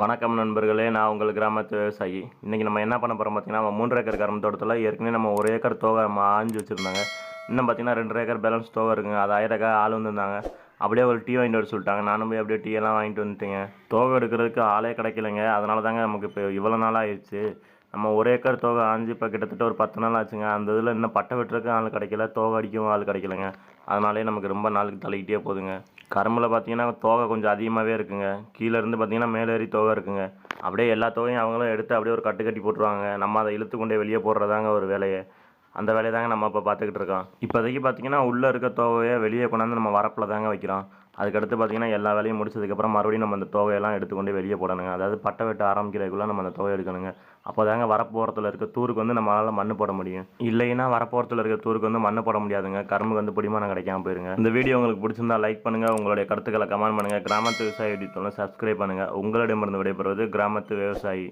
வணக்கம் நண்பர்களே நான் உங்கள் கிராமத்து விவசாயி. இன்றைக்கி நம்ம என்ன பண்ண போகிறோம் பார்த்தீங்கன்னா நம்ம மூன்று ஏக்கர் கரும்பு தோட்டத்தில் ஏற்கனவே நம்ம ஒரு ஏக்கர் தோகை நம்ம ஆஞ்சு வச்சுருந்தாங்க. இன்னும் பார்த்தீங்கன்னா ரெண்டு ஏக்கர் பேலன்ஸ் தோகை இருக்குங்க. அது ஆயிரக்கா ஆள் வந்திருந்தாங்க. அப்படியே ஒரு டீ வாங்கிட்டு வர சொல்லிட்டாங்க. நானும் போய் அப்படியே டீ எல்லாம் வாங்கிட்டு வந்துட்டேங்க. தோகை எடுக்கிறதுக்கு ஆளே கிடைக்கலங்க. அதனால தாங்க நமக்கு இப்போ இவ்வளோ நாள் ஆயிடுச்சு. நம்ம ஒரு ஏக்கர் தோகை ஆஞ்சு இப்போ கிட்டத்தட்ட ஒரு பத்து நாள் ஆச்சுங்க. அந்த இதில் இன்னும் பட்டை வெட்டுறதுக்கு ஆள் கிடைக்கல தோகை அடிக்கவும் ஆள் கிடைக்கலங்க. அதனாலே நமக்கு ரொம்ப நாளுக்கு தள்ளிக்கிட்டே போகுதுங்க. கரும்பில் பார்த்தீங்கன்னா தோகை கொஞ்சம் அதிகமாகவே இருக்குங்க. கீழே இருந்து பார்த்தீங்கன்னா மேலே ஏறி தோகை இருக்குங்க. அப்படியே எல்லா தோகையும் அவங்களும் எடுத்து அப்படியே ஒரு கட்டு கட்டி போட்டுருவாங்க. நம்ம அதை இழுத்து கொண்டே வெளியே போடுறதாங்க ஒரு வேலையை. அந்த வேலையை தாங்க நம்ம இப்போ பார்த்துக்கிட்டு இருக்கோம். இப்போதைக்கு பார்த்தீங்கன்னா உள்ளே இருக்க தோகையை வெளியே கொண்டாந்து நம்ம வரப்பில் தாங்க வைக்கிறோம். அதுக்கடுத்து பார்த்தீங்கன்னா எல்லா வேலையும் முடிச்சதுக்கப்புறம் மறுபடியும் நம்ம அந்த தோகையெல்லாம் எடுத்துக்கொண்டு வெளியே போடணுங்க. அதாவது பட்டை வெட்ட ஆரம்பிக்கிறதுக்குள்ளே நம்ம அந்த தொகை எடுக்கணுங்க. அப்போ தாங்க வரப்போரத்தில் இருக்க தூருக்கு வந்து நம்மளால் மண்ணு போட முடியும். இல்லைன்னா வரப்போரத்தில் இருக்க தூருக்கு வந்து மண் போட முடியாதுங்க. கரும்புக்கு வந்து பிடிமானம் கிடைக்காம போயிருங்க. இந்த வீடியோ உங்களுக்கு பிடிச்சிருந்தா லைக் பண்ணுங்கள் உங்களுடைய கருத்துக்களை கமெண்ட் பண்ணுங்கள் கிராமத்து விவசாய யூடியூப் சப்ஸ்கிரைப் பண்ணுங்கள் உங்களிடமிருந்து விடைபெறுவது கிராமத்து விவசாயி.